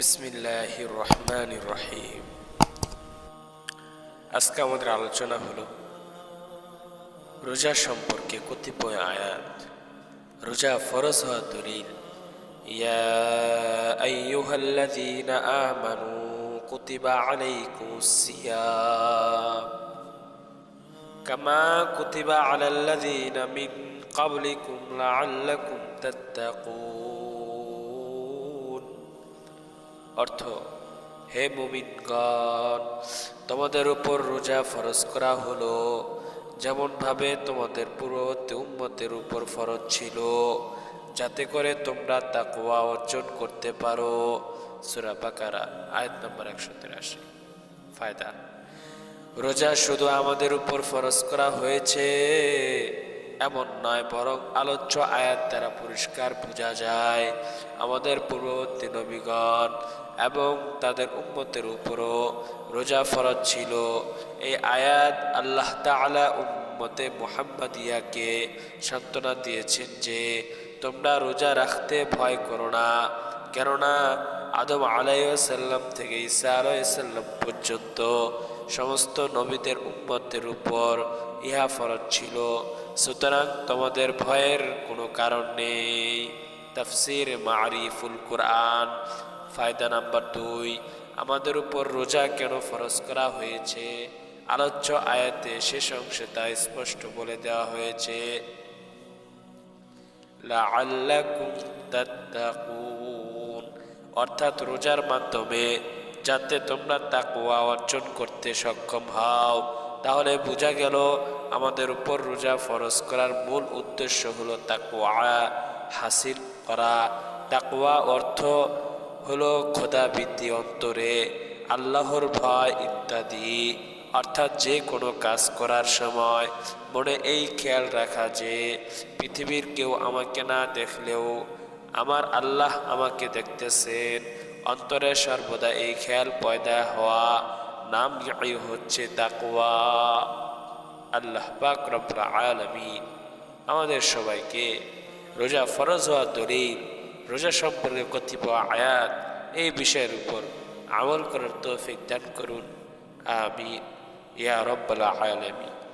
বিসমিল্লাহ রহমান রহিম আজকে আমাদের আলোচনা হলো রোজা সম্পর্কে কতিপয় আয়াত। রোজা ফরজ হওয়া দলিল, ইয়া আইয়ুহাল্লাযীনা আমানু কুতিবা আলাইকুমুস সিয়াম। কামা কুতিবা আলাল্লাযীনা মিন ক্বাবলিকুম লাআল্লাকুম তাত্তাকুন। অর্থ, হে মুমিনগণ তোমাদের উপর রোজা ফরজ করা হলো। যেমনভাবে তোমাদের পূর্ববর্তী উম্মতের উপর ফরজ ছিল, যাতে করে তোমরা তাকওয়া অর্জন করতে পারো। সুরা বাকারা, আয়াত নম্বর একশো তিরাশি। ফায়দা, রোজা শুধু আমাদের উপর ফরজ করা হয়েছে এমন নয়, বরং আলোচ্য আয়াত দ্বারা পরিষ্কার বোঝা যায় আমাদের পূর্ববর্তী নবীগণ এবং তাদের উম্মতের উপরও রোজা ফরজ ছিল। এই আয়াত আল্লাহ তাআলা উম্মতে মোহাম্মদিয়াকে সান্ত্বনা দিয়েছেন যে, তোমরা রোজা রাখতে ভয় করো না, কেননা আদম আলাইসাল্লাম থেকে ঈসা আলাইসাল্লাম পর্যন্ত সমস্ত নবীদের উম্মতের উপর ইহা ফরজ ছিল। সুতরাং তোমাদের ভয়ের কোনো কারণ নেই। তাফসির মারিফুল কোরআন, ফায়দা নাম্বার দুই, আমাদের উপর রোজা কেন ফরজ করা হয়েছে? আলোচ্য আয়াতে শেষ অংশে তা স্পষ্ট বলে দেওয়া হয়েছে। লাআল্লাকুম তাত্তাকুন। অর্থাৎ রোজার মাধ্যমে যাতে তোমরা তাকওয়া অর্জন করতে সক্ষম হও। তাহলে বোঝা গেল আমাদের উপর রোজা ফরজ করার মূল উদ্দেশ্য হলো তাকওয়া হাসিল করা। তাকওয়া অর্থ হলো খোদা বৃদ্ধি অন্তরে, আল্লাহর ভয় ইত্যাদি। অর্থাৎ যে কোনো কাজ করার সময় মনে এই খেয়াল রাখা যে পৃথিবীর কেউ আমাকে না দেখলেও আমার আল্লাহ আমাকে দেখতেছেন। অন্তরে সর্বদা এই খেয়াল পয়দা হওয়া নাম হচ্ছে তাকওয়া। আল্লাহ পাক রব্বুল আলামিন আমাদের সবাইকে রোজা ফরজ হওয়া দলিল, রোজা সম্পর্কে কতিপয় আয়াত এই বিষয়ের উপর আমল করার তৌফিক দান করুন। আমিন। ইয়া রব্বাল আলামিন।